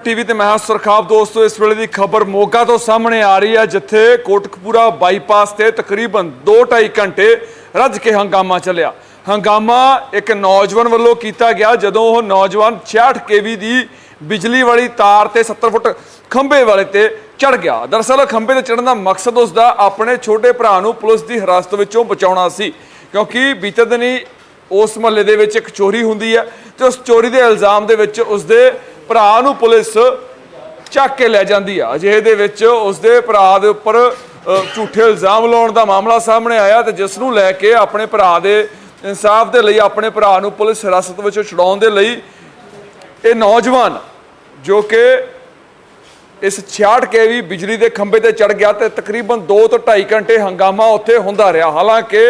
TV ਤੇ ਮੈਂ ਹਾਂ ਦੋਸਤੋ, ਇਸ ਵੇਲੇ ਦੀ ਖਬਰ ਮੋਗਾ ਤੋਂ ਸਾਹਮਣੇ ਆ ਰਹੀ ਹੈ, ਜਿੱਥੇ ਕੋਟਕਪੂਰਾ ਬਾਈਪਾਸ ਤੇ ਤਕਰੀਬਨ 2.5 ਘੰਟੇ ਰੱਜ ਕੇ ਹੰਗਾਮਾ ਚੱਲਿਆ। ਹੰਗਾਮਾ ਇੱਕ ਨੌਜਵਾਨ ਵੱਲੋਂ ਕੀਤਾ ਗਿਆ, ਜਦੋਂ ਉਹ ਨੌਜਵਾਨ 66 ਕੇਵੀ ਦੀ ਬਿਜਲੀ ਵਾਲੀ ਤਾਰ ਤੇ 70 ਫੁੱਟ ਖੰਭੇ ਵਾਲੇ ਤੇ ਚੜ ਗਿਆ। ਦਰਅਸਲ, ਖੰਭੇ ਤੇ ਚੜਨ ਦਾ ਮਕਸਦ ਉਸ ਦਾ ਆਪਣੇ ਛੋਟੇ ਭਰਾ ਨੂੰ ਪੁਲਿਸ ਦੀ ਹਿਰਾਸਤ ਵਿੱਚੋਂ ਬਚਾਉਣਾ ਸੀ, ਕਿਉਂਕਿ ਬੀਤੇ ਦਿਨੀ ਉਸ ਮਹੱਲੇ ਦੇ ਵਿੱਚ ਇੱਕ ਚੋਰੀ ਹੁੰਦੀ ਹੈ ਤੇ ਉਸ ਚੋਰੀ ਦੇ ਇਲਜ਼ਾਮ ਦੇ ਵਿੱਚ ਉਸ ਦੇ ਭਰਾ ਨੂੰ ਪੁਲਿਸ ਚੱਕ ਕੇ ਲੈ ਜਾਂਦੀ ਆ। ਅਜਿਹੇ ਦੇ ਵਿੱਚ ਉਸਦੇ ਭਰਾ ਦੇ ਉੱਪਰ ਝੂਠੇ ਇਲਜ਼ਾਮ ਲਾਉਣ ਦਾ ਮਾਮਲਾ ਸਾਹਮਣੇ ਆਇਆ ਤੇ ਜਿਸ ਨੂੰ ਲੈ ਕੇ ਆਪਣੇ ਭਰਾ ਦੇ ਇਨਸਾਫ ਦੇ ਲਈ, ਆਪਣੇ ਭਰਾ ਨੂੰ ਪੁਲਿਸ ਹਿਰਾਸਤ ਵਿੱਚ ਛੁਡਾਉਣ ਦੇ ਲਈ ਇਹ ਨੌਜਵਾਨ, ਜੋ ਕਿ ਇਸ 66 ਕੇਵੀ ਬਿਜਲੀ ਦੇ ਖੰਭੇ ਤੇ ਚੜ ਗਿਆ ਤੇ ਤਕਰੀਬਨ 2 ਤੋਂ 2.5 ਘੰਟੇ ਹੰਗਾਮਾ ਉੱਥੇ ਹੁੰਦਾ ਰਿਹਾ। ਹਾਲਾਂਕਿ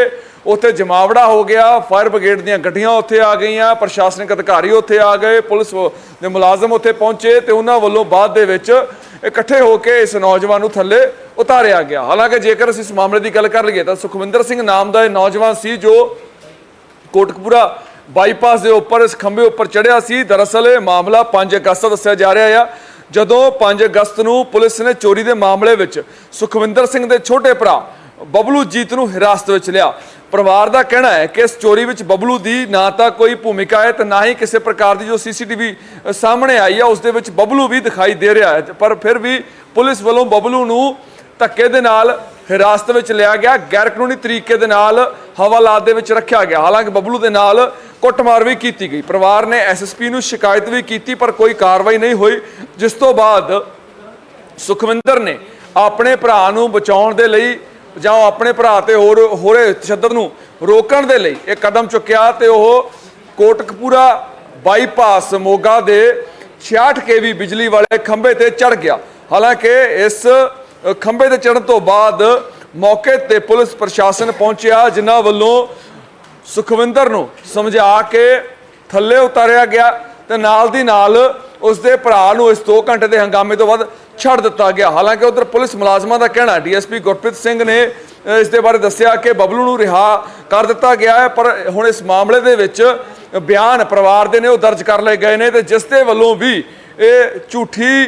ਉੱਥੇ ਜਮਾਵੜਾ ਹੋ ਗਿਆ, ਫਾਇਰ ਬ੍ਰਿਗੇਡ ਦੀਆਂ ਗੱਡੀਆਂ ਉੱਥੇ ਆ ਗਈਆਂ, ਪ੍ਰਸ਼ਾਸਨਿਕ ਅਧਿਕਾਰੀ ਉੱਥੇ ਆ ਗਏ, ਪੁਲਿਸ ਦੇ ਮੁਲਾਜ਼ਮ ਉੱਥੇ ਪਹੁੰਚੇ ਤੇ ਉਹਨਾਂ ਵੱਲੋਂ ਬਾਅਦ ਦੇ ਵਿੱਚ ਇਕੱਠੇ ਹੋ ਕੇ ਇਸ ਨੌਜਵਾਨ ਨੂੰ ਥੱਲੇ ਉਤਾਰਿਆ ਗਿਆ। ਹਾਲਾਂਕਿ ਜੇਕਰ ਅਸੀਂ ਇਸ ਮਾਮਲੇ ਦੀ ਗੱਲ ਕਰ ਲਈਏ ਤਾਂ ਸੁਖਵਿੰਦਰ ਸਿੰਘ ਨਾਮ ਦਾ ਇਹ ਨੌਜਵਾਨ ਸੀ ਜੋ ਕੋਟਕਪੂਰਾ ਬਾਈਪਾਸ ਦੇ ਉੱਪਰ, ਇਸ ਖੰਭੇ ਉੱਪਰ ਚੜਿਆ ਸੀ। ਦਰਅਸਲ ਇਹ ਮਾਮਲਾ 5 ਅਗਸਤ ਦਾ ਦੱਸਿਆ ਜਾ ਰਿਹਾ ਆ। ਜਦੋਂ 5 ਅਗਸਤ ਨੂੰ ਪੁਲਿਸ ਨੇ ਚੋਰੀ ਦੇ ਮਾਮਲੇ ਵਿੱਚ ਸੁਖਵਿੰਦਰ ਸਿੰਘ ਦੇ ਛੋਟੇ ਭਰਾ ਬਬਲੂ ਜੀਤ ਨੂੰ ਹਿਰਾਸਤ ਵਿੱਚ ਲਿਆ। ਪਰਿਵਾਰ ਦਾ ਕਹਿਣਾ ਹੈ ਕਿ ਇਸ ਚੋਰੀ ਵਿੱਚ ਬਬਲੂ ਦੀ ਨਾ ਤਾਂ ਕੋਈ ਭੂਮਿਕਾ ਹੈ ਤੇ ਨਾ ਹੀ ਕਿਸੇ ਪ੍ਰਕਾਰ ਦੀ ਜੋ ਸੀਸੀਟੀਵੀ ਸਾਹਮਣੇ ਆਈ ਹੈ ਉਸ ਦੇ ਵਿੱਚ ਬਬਲੂ ਵੀ ਦਿਖਾਈ ਦੇ ਰਿਹਾ ਹੈ। ਪਰ ਫਿਰ ਵੀ ਪੁਲਿਸ ਵੱਲੋਂ ਬਬਲੂ ਨੂੰ ਧੱਕੇ ਦੇ ਨਾਲ ਹਿਰਾਸਤ ਵਿੱਚ ਲਿਆ ਗਿਆ। ਗੈਰ ਕਾਨੂੰਨੀ ਤਰੀਕੇ ਦੇ ਨਾਲ ਹਵਾਲਾਤ ਦੇ ਵਿੱਚ ਰੱਖਿਆ ਗਿਆ। ਹਾਲਾਂਕਿ ਬਬਲੂ ਦੇ ਨਾਲ ਕੁੱਟਮਾਰ ਵੀ ਕੀਤੀ ਗਈ। ਪਰਿਵਾਰ ਨੇ ਐਸਐਸਪੀ ਨੂੰ ਸ਼ਿਕਾਇਤ ਵੀ ਕੀਤੀ, ਪਰ ਕੋਈ ਕਾਰਵਾਈ ਨਹੀਂ ਹੋਈ, ਜਿਸ ਤੋਂ ਬਾਅਦ ਸੁਖਵਿੰਦਰ ਨੇ ਆਪਣੇ ਭਰਾ ਨੂੰ ਬਚਾਉਣ ਦੇ ਲਈ ਜਾਂ ਉਹ ਆਪਣੇ ਭਰਾ ਤੇ ਹੋਰ ਹੋਰੇ ਤਸ਼ੱਦਦ ਨੂੰ ਰੋਕਣ ਦੇ ਲਈ ਇਹ ਕਦਮ ਚੁੱਕਿਆ ਤੇ ਉਹ ਕੋਟਕਪੂਰਾ ਬਾਈਪਾਸ ਮੋਗਾ ਦੇ 66 ਕੇਵੀ ਬਿਜਲੀ ਵਾਲੇ ਖੰਭੇ ਤੇ ਚੜ ਗਿਆ। ਹਾਲਾਂਕਿ ਇਸ ਖੰਭੇ ਤੇ ਚੜਨ ਤੋਂ ਬਾਅਦ ਮੌਕੇ ਤੇ ਪੁਲਿਸ ਪ੍ਰਸ਼ਾਸਨ ਪਹੁੰਚਿਆ, ਜਿਨ੍ਹਾਂ ਵੱਲੋਂ ਸੁਖਵਿੰਦਰ ਨੂੰ ਸਮਝਾ ਕੇ ਥੱਲੇ ਉਤਾਰਿਆ ਗਿਆ ਤੇ ਨਾਲ ਦੀ ਨਾਲ ਉਸ ਦੇ ਭਰਾ ਨੂੰ ਇਸ 2 ਘੰਟੇ ਦੇ ਹੰਗਾਮੇ ਤੋਂ ਬਾਅਦ ਛੱਡ ਦਿੱਤਾ ਗਿਆ। ਹਾਲਾਂਕਿ ਉਧਰ ਪੁਲਿਸ ਮੁਲਾਜ਼ਮਾਂ ਦਾ ਕਹਿਣਾ ਡੀਐਸਪੀ ਗੁਰਪ੍ਰੀਤ ਸਿੰਘ ਨੇ ਇਸ ਦੇ ਬਾਰੇ ਦੱਸਿਆ ਕਿ ਬਬਲੂ ਨੂੰ ਰਿਹਾ ਕਰ ਦਿੱਤਾ ਗਿਆ ਹੈ, ਪਰ ਹੁਣ ਇਸ ਮਾਮਲੇ ਦੇ ਵਿੱਚ ਬਿਆਨ ਪਰਿਵਾਰ ਦੇ ਨੇ, ਉਹ ਦਰਜ ਕਰ ਲਏ ਗਏ ਨੇ ਤੇ ਜਿਸ ਦੇ ਵੱਲੋਂ ਵੀ ਇਹ ਝੂਠੀ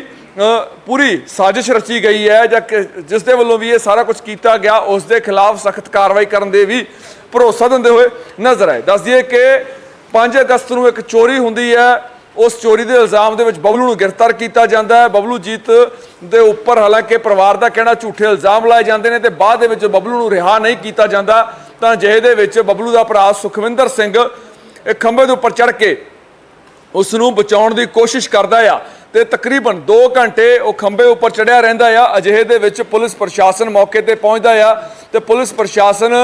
ਪੂਰੀ ਸਾਜ਼ਿਸ਼ ਰਚੀ ਗਈ ਹੈ ਜਾਂ ਕਿ ਜਿਸ ਦੇ ਵੱਲੋਂ ਵੀ ਇਹ ਸਾਰਾ ਕੁਝ ਕੀਤਾ ਗਿਆ, ਉਸ ਦੇ ਖਿਲਾਫ ਸਖਤ ਕਾਰਵਾਈ ਕਰਨ ਦੇ ਵੀ ਭਰੋਸਾ ਦਿੰਦੇ ਹੋਏ ਨਜ਼ਰ ਆਏ। ਦੱਸ ਦਈਏ ਕਿ 5 ਅਗਸਤ ਨੂੰ ਇੱਕ ਚੋਰੀ ਹੁੰਦੀ ਹੈ ਉਸ ਚੋਰੀ ਦੇ ਇਲਜ਼ਾਮ ਦੇ ਵਿੱਚ ਬਬਲੂ ਨੂੰ ਗ੍ਰਿਫਤਾਰ ਕੀਤਾ ਜਾਂਦਾ ਹੈ। ਬਬਲੂ ਜੀਤ ਦੇ ਉੱਪਰ ਹਾਲਾਂਕਿ ਪਰਿਵਾਰ ਦਾ ਕਹਿਣਾ ਝੂਠੇ ਇਲਜ਼ਾਮ ਲਾਏ ਜਾਂਦੇ ਨੇ ਤੇ ਬਾਅਦ ਦੇ ਵਿੱਚ ਬਬਲੂ ਨੂੰ ਰਿਹਾ ਨਹੀਂ ਕੀਤਾ ਜਾਂਦਾ। ਤਾਂ ਜਿਹੇ ਦੇ ਵਿੱਚ ਬਬਲੂ ਦਾ ਭਰਾ ਸੁਖਵਿੰਦਰ ਸਿੰਘ ਇਹ ਖੰਭੇ ਦੇ ਉੱਪਰ ਚੜ ਕੇ ਉਸ ਨੂੰ ਬਚਾਉਣ ਦੀ ਕੋਸ਼ਿਸ਼ ਕਰਦਾ ਆ ਤੇ ਤਕਰੀਬਨ 2 ਘੰਟੇ ਉਹ ਖੰਭੇ ਉੱਪਰ ਚੜਿਆ ਰਹਿੰਦਾ ਆ। ਅਜਿਹੇ ਦੇ ਵਿੱਚ ਪੁਲਿਸ ਪ੍ਰਸ਼ਾਸਨ ਮੌਕੇ ਤੇ ਪਹੁੰਚਦਾ ਆ ਤੇ ਪੁਲਿਸ ਪ੍ਰਸ਼ਾਸਨ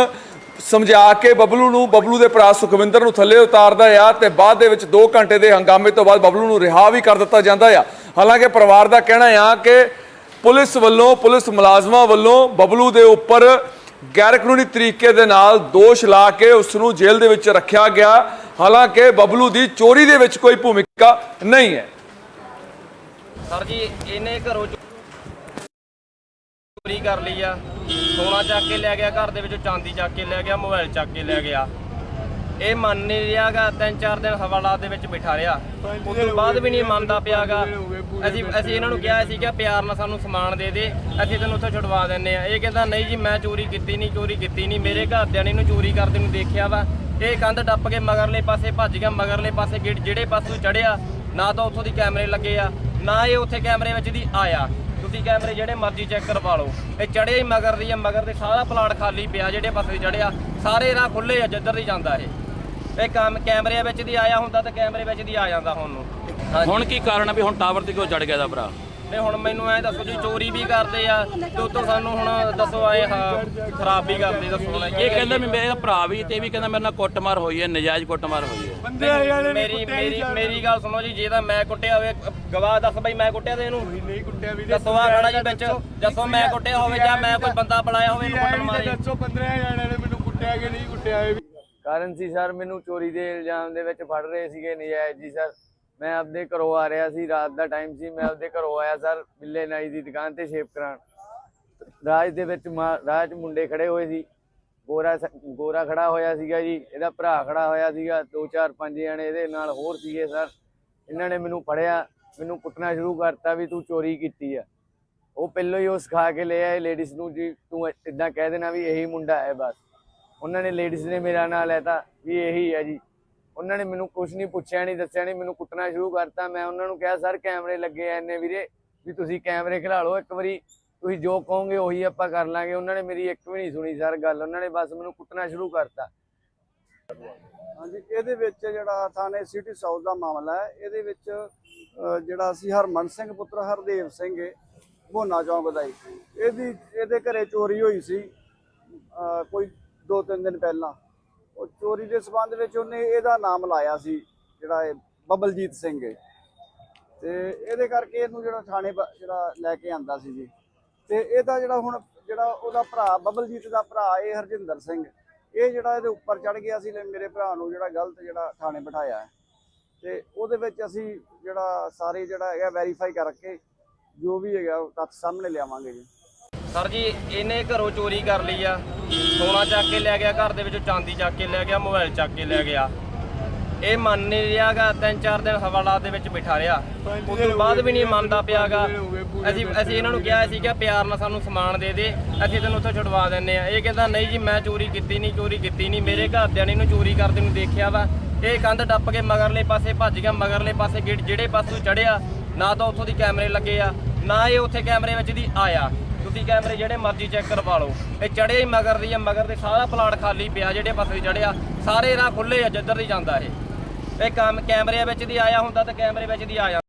ਸਮਝਾ ਕੇ ਬਬਲੂ ਨੂੰ, ਬਬਲੂ ਦੇ ਭਰਾ ਸੁਖਵਿੰਦਰ ਨੂੰ ਥੱਲੇ ਉਤਾਰਦਾ ਆ ਤੇ ਬਾਅਦ ਦੇ ਵਿੱਚ 2 ਘੰਟੇ ਦੇ ਹੰਗਾਮੇ ਤੋਂ ਬਾਅਦ ਬਬਲੂ ਨੂੰ ਰਿਹਾ ਵੀ ਕਰ ਦਿੱਤਾ ਜਾਂਦਾ ਆ। ਹਾਲਾਂਕਿ ਪਰਿਵਾਰ ਦਾ ਕਹਿਣਾ ਆ ਕਿ ਪੁਲਿਸ ਵੱਲੋਂ, ਪੁਲਿਸ ਮੁਲਾਜ਼ਮਾਂ ਵੱਲੋਂ ਬਬਲੂ ਦੇ ਉੱਪਰ ਗੈਰ ਕਾਨੂੰਨੀ ਤਰੀਕੇ ਦੇ ਨਾਲ ਦੋਸ਼ ਲਾ ਕੇ ਉਸ ਨੂੰ ਜੇਲ੍ਹ ਦੇ ਵਿੱਚ ਰੱਖਿਆ ਗਿਆ। ਹਾਲਾਂਕਿ ਬਬਲੂ ਦੀ ਚੋਰੀ ਦੇ ਵਿੱਚ ਕੋਈ ਭੂਮਿਕਾ ਨਹੀਂ ਹੈ। ਸਰ ਜੀ, ਇਹਨੇ ਘਰੋਂ ਚੋਰੀ ਕਰ ਲਈ ਆ। ਸੋਨਾ ਚੱਕ ਕੇ ਲੈ ਗਿਆ ਘਰ ਦੇ ਵਿੱਚੋਂ ਚਾਂਦੀ ਚੱਕ ਕੇ ਲੈ ਗਿਆ ਮੋਬਾਈਲ ਚੱਕ ਕੇ ਲੈ ਗਿਆ। ਇਹ ਮੰਨ ਨਹੀਂ ਰਿਹਾਗਾ ਤਿੰਨ ਚਾਰ ਦਿਨ ਹਵਾਲਾਤ ਦੇ ਵਿੱਚ ਬਿਠਾ ਰਿਹਾ। ਉਸ ਤੋਂ ਬਾਅਦ ਵੀ ਨਹੀਂ ਮੰਨਦਾ ਪਿਆਗਾ। ਅਸੀਂ ਅਸੀਂ ਇਹਨਾਂ ਨੂੰ ਕਿਹਾ ਸੀ ਕਿ ਪਿਆਰ ਨਾਲ ਸਾਨੂੰ ਸਮਾਨ ਦੇ ਦੇ। ਅਸੀਂ ਤੈਨੂੰ ਉੱਥੋਂ ਛੁਡਵਾ ਦਿੰਨੇ ਆ ਇਹ ਕਹਿੰਦਾ ਨਹੀਂ ਜੀ ਮੈਂ ਚੋਰੀ ਕੀਤੀ ਨਹੀਂ ਚੋਰੀ ਕੀਤੀ ਨਹੀਂ। ਮੇਰੇ ਘਰਦਿਆਂ ਨੇ ਇਹਨੂੰ ਚੋਰੀ ਕਰਦੇ ਨੂੰ ਦੇਖਿਆ ਵਾ। ਇਹ ਕੰਧ ਟੱਪ ਕੇ ਮਗਰਲੇ ਪਾਸੇ ਭੱਜ ਗਿਆ। ਮਗਰਲੇ ਪਾਸੇ ਗੇਟ ਜਿਹੜੇ ਪਾਸੇ ਚੜਿਆ ਨਾ ਤਾਂ ਉੱਥੋਂ ਦੀ ਕੈਮਰੇ ਲੱਗੇ ਆ ਨਾ ਇਹ ਉੱਥੇ ਕੈਮਰੇ ਵਿੱਚ ਦੀ ਆਇਆ। ਤੁਸੀਂ ਕੈਮਰੇ ਜਿਹੜੇ ਮਰਜ਼ੀ ਚੈੱਕ ਕਰਵਾ ਲਓ। ਇਹ ਚੜਿਆ ਹੀ ਮਗਰ ਦੀ ਆ, ਮਗਰ ਦੇ ਸਾਰਾ ਪਲਾਟ ਖਾਲੀ ਪਿਆ, ਜਿਹੜੇ ਪਾਸੇ ਚੜਿਆ ਸਾਰੇ ਰਾਹ ਖੁੱਲੇ ਆ, ਜਿੱਧਰ ਦੀ ਜਾਂਦਾ ਇਹ। ਇਹ ਕੰਮ ਕੈਮਰੇ ਵਿੱਚ ਦੀ ਆਇਆ ਹੁੰਦਾ ਤਾਂ ਕੈਮਰੇ ਵਿੱਚ ਦੀ ਆ ਜਾਂਦਾ ਹੁਣ ਨੂੰ। ਹਾਂਜੀ ਹੁਣ ਕੀ ਕਾਰਨ ਆ ਵੀ ਹੁਣ ਟਾਵਰ ਤੇ ਕਿਉਂ ਚੜ ਗਿਆ ਦਾ ਭਰਾ? ਤੇ ਹੁਣ ਮੈਨੂੰ ਐ ਦੱਸੋ ਜੀ ਚੋਰੀ ਵੀ ਕਰਦੇ ਆ ਤੇ ਉਤੋਂ ਸਾਨੂੰ ਹੁਣ ਦੱਸੋ ਆਏ ਹਾਂ ਖਰਾਬ ਵੀ ਕਰਦੇ ਦੱਸੋ ਹੁਣ ਇਹ ਕਹਿੰਦਾ ਵੀ ਮੇਰਾ ਭਰਾ ਵੀ ਤੇ ਵੀ ਕਹਿੰਦਾ ਮੇਰੇ ਨਾਲ ਕੁੱਟਮਾਰ ਹੋਈ ਹੈ ਨਜਾਇਜ਼ ਕੁੱਟਮਾਰ ਹੋਈ ਹੈ। ਮੇਰੀ ਮੇਰੀ ਮੇਰੀ ਗੱਲ ਸੁਣੋ ਜੀ ਜੇ ਤਾਂ ਮੈਂ ਕੁੱਟਿਆ ਹੋਵੇ ਗਵਾਹ ਦੱਸ ਬਈ ਮੈਂ ਕੁੱਟਿਆ ਤੇ ਇਹਨੂੰ। ਨਹੀਂ ਕੁੱਟਿਆ ਵੀ ਦੱਸੋ ਆ ਖੜਾ ਜੀ ਵਿੱਚ। ਦੱਸੋ। ਮੈਂ ਕੁੱਟਿਆ ਹੋਵੇ ਜਾਂ ਮੈਂ ਕੋਈ ਬੰਦਾ ਬੁਲਾਇਆ ਹੋਵੇ ਇਹਨੂੰ ਕੁੱਟਣ ਮਾਰੇ ਦੱਸੋ 15 ਜਣਿਆਂ ਨੇ ਮੈਨੂੰ ਕੁੱਟਿਆ ਕਿ ਨਹੀਂ ਕੁੱਟਿਆ ਇਹ ਵੀ। ਕਾਰਨ ਸੀ ਸਰ ਮੈਨੂੰ ਚੋਰੀ ਦੇ ਇਲਜ਼ਾਮ ਦੇ ਵਿੱਚ ਫੜ ਰਹੇ ਸੀਗੇ ਨਜਾਇਜ਼ ਜੀ ਸਰ। ਮੈਂ ਆਪਦੇ ਘਰੋਂ ਆ ਰਿਹਾ ਸੀ, ਰਾਤ ਦਾ ਟਾਈਮ ਸੀ, ਮੈਂ ਆਪਦੇ ਘਰੋਂ ਆਇਆ ਸਰ, ਬਿੱਲੇ ਨਾਈ ਦੀ ਦੁਕਾਨ ਤੇ ਸ਼ੇਪ ਕਰਾਉਣ। ਰਾਜ ਦੇ ਵਿੱਚ ਮਾ- ਰਾਹ ਮੁੰਡੇ ਖੜੇ ਹੋਏ ਸੀ। ਗੋਰਾ ਸ- ਗੋਰਾ ਖੜਾ ਹੋਇਆ ਸੀਗਾ ਜੀ, ਇਹਦਾ ਭਰਾ ਖੜਾ ਹੋਇਆ ਸੀਗਾ, ਦੋ ਚਾਰ ਪੰਜ ਜਣੇ ਇਹਦੇ ਨਾਲ ਹੋਰ ਸੀਗੇ ਸਰ। ਇਹਨਾਂ ਨੇ ਮੈਨੂੰ ਫੜਿਆ, ਮੈਨੂੰ ਕੁੱਟਣਾ ਸ਼ੁਰੂ ਕਰਤਾ ਵੀ ਤੂੰ ਚੋਰੀ ਕੀਤੀ ਆ। ਉਹ ਪਹਿਲਾਂ ਹੀ ਉਹ ਸਿਖਾ ਕੇ ਲੈ ਆਏ ਲੇਡੀਜ਼ ਨੂੰ ਜੀ, ਤੂੰ ਇਦਾਂ ਕਹਿ ਦੇਣਾ ਵੀ ਇਹੀ ਮੁੰਡਾ ਹੈ ਬਸ। ਉਹਨਾਂ ਨੇ ਲੇਡੀਜ਼ ਨੇ ਮੇਰਾ ਨਾਂ ਲੈਤਾ ਵੀ ਇਹੀ ਹੈ ਜੀ। ਉਹਨਾਂ ਨੇ ਮੈਨੂੰ ਕੁਝ ਨਹੀਂ ਪੁੱਛਿਆ, ਨਹੀਂ ਦੱਸਿਆ, ਨਹੀਂ ਮੈਨੂੰ ਕੁੱਟਣਾ ਸ਼ੁਰੂ ਕਰਤਾ। ਮੈਂ ਉਹਨਾਂ ਨੂੰ ਕਿਹਾ, ਸਰ, ਕੈਮਰੇ ਲੱਗੇ ਆ ਇੰਨੇ ਵੀਰੇ, ਵੀ ਤੁਸੀਂ ਕੈਮਰੇ ਖਿਲਾ ਲਓ। ਇੱਕ ਵਾਰੀ ਤੁਸੀਂ ਜੋ ਕਹੋਗੇ, ਉਹੀ ਆਪਾਂ ਕਰ ਲਾਂਗੇ। ਉਹਨਾਂ ਨੇ ਮੇਰੀ ਇੱਕ ਵੀ ਨਹੀਂ ਸੁਣੀ, ਸਰ, ਗੱਲ। ਉਹਨਾਂ ਨੇ ਬਸ ਮੈਨੂੰ ਕੁੱਟਣਾ ਸ਼ੁਰੂ ਕਰਤਾ। ਹਾਂਜੀ, ਇਹਦੇ ਵਿੱਚ ਜਿਹੜਾ ਥਾਣੇ ਸਿਟੀ ਸਾਊਥ ਦਾ ਮਾਮਲਾ ਹੈ, ਇਹਦੇ ਵਿੱਚ ਜਿਹੜਾ ਅਸੀਂ ਹਰਮਨ ਸਿੰਘ, ਪੁੱਤਰ ਹਰਦੇਵ ਸਿੰਘ ਭੋਨਾ ਚੌਂਕ ਦਾ ਹੀ ਇਹਦੀ, ਇਹਦੇ ਘਰੇ ਚੋਰੀ ਹੋਈ ਸੀ ਕੋਈ 2-3 ਦਿਨ ਪਹਿਲਾਂ। ਉਹ ਚੋਰੀ ਦੇ ਸਬੰਧ ਵਿੱਚ ਉਹਨੇ ਇਹਦਾ ਨਾਮ ਲਾਇਆ ਸੀ, ਜਿਹੜਾ ਇਹ ਬਬਲਜੀਤ ਸਿੰਘ ਹੈ ਤੇ ਇਹਦੇ ਕਰਕੇ ਇਹਨੂੰ ਜਿਹੜਾ ਥਾਣੇ ਜਿਹੜਾ ਲੈ ਕੇ ਆਂਦਾ ਸੀ ਜੀ। ਤੇ ਇਹਦਾ ਜਿਹੜਾ ਹੁਣ, ਜਿਹੜਾ ਉਹਦਾ ਭਰਾ, ਬਬਲਜੀਤ ਦਾ ਭਰਾ ਇਹ ਹਰਜਿੰਦਰ ਸਿੰਘ। ਇਹ ਜਿਹੜਾ ਇਹਦੇ ਉੱਪਰ ਚੜ ਗਿਆ ਸੀ, ਲੈ ਮੇਰੇ ਭਰਾ ਨੂੰ ਜਿਹੜਾ ਗਲਤ ਜਿਹੜਾ ਥਾਣੇ ਬਿਠਾਇਆ ਹੈ। ਤੇ ਉਹਦੇ ਵਿੱਚ ਅਸੀਂ ਜਿਹੜਾ ਸਾਰੇ ਜਿਹੜਾ ਹੈਗਾ ਵੈਰੀਫਾਈ ਕਰਕੇ ਜੋ ਵੀ ਹੈਗਾ ਉਹ ਤੱਥ ਸਾਹਮਣੇ ਲਿਆਵਾਂਗੇ ਜੀ। ਸਰ ਜੀ ਇਹਨੇ ਘਰੋਂ ਚੋਰੀ ਕਰ ਲਈ ਆ। ਸੋਨਾ ਚੱਕ ਕੇ ਲੈ ਗਿਆ ਘਰ ਦੇ ਵਿੱਚੋਂ ਚਾਂਦੀ ਚੱਕ ਕੇ ਲੈ ਗਿਆ ਮੋਬਾਈਲ ਚੱਕ ਕੇ ਲੈ ਗਿਆ। ਇਹ ਮੰਨ ਨਹੀਂ ਰਿਹਾਗਾ ਤਿੰਨ ਚਾਰ ਦਿਨ ਹਵਾਲਾਤ ਦੇ ਵਿੱਚ ਬਿਠਾ ਰਿਹਾ। ਉਸ ਤੋਂ ਬਾਅਦ ਵੀ ਨਹੀਂ ਮੰਨਦਾ ਪਿਆਗਾ ਅਸੀਂ ਅਸੀਂ ਇਹਨਾਂ ਨੂੰ ਕਿਹਾ ਸੀ ਕਿ ਪਿਆਰ ਨਾਲ ਸਾਨੂੰ ਸਮਾਨ ਦੇ ਦੇ ਅਸੀਂ ਤੈਨੂੰ ਉੱਥੋਂ ਛੁਡਵਾ ਦਿੰਨੇ ਆ ਇਹ ਕਹਿੰਦਾ ਨਹੀਂ ਜੀ ਮੈਂ ਚੋਰੀ ਕੀਤੀ ਨਹੀਂ ਚੋਰੀ ਕੀਤੀ ਨਹੀਂ ਮੇਰੇ ਘਰਦਿਆਂ ਨੇ ਇਹਨੂੰ ਚੋਰੀ ਕਰਦੇ ਨੂੰ ਦੇਖਿਆ ਵਾ। ਇਹ ਕੰਧ ਟੱਪ ਕੇ ਮਗਰਲੇ ਪਾਸੇ ਭੱਜ ਗਿਆ ਮਗਰਲੇ ਪਾਸੇ ਗੇਟ ਜਿਹੜੇ ਪਾਸੋਂ ਚੜਿਆ ਨਾ ਤਾਂ ਉੱਥੋਂ ਦੀ ਕੈਮਰੇ ਲੱਗੇ ਆ ਨਾ ਇਹ ਉੱਥੇ ਕੈਮਰੇ ਵਿੱਚ ਦੀ ਆਇਆ। ਤੁਸੀਂ ਕੈਮਰੇ ਜਿਹੜੇ ਮਰਜ਼ੀ ਚੈੱਕ ਕਰਵਾ ਲਓ। ਇਹ ਚੜਿਆ ਹੀ ਮਗਰ ਦੀ ਆ, ਮਗਰ ਦੇ ਸਾਰਾ ਪਲਾਟ ਖਾਲੀ ਪਿਆ, ਜਿਹੜੇ ਪਾਸੇ ਚੜਿਆ ਸਾਰੇ ਰਾਹ ਖੁੱਲੇ ਆ, ਜਿੱਧਰ ਦੀ ਜਾਂਦਾ ਇਹ। ਇਹ ਕੰਮ ਕੈਮਰੇ ਵਿੱਚ ਦੀ ਆਇਆ ਹੁੰਦਾ ਤਾਂ ਕੈਮਰੇ ਵਿੱਚ ਦੀ ਆ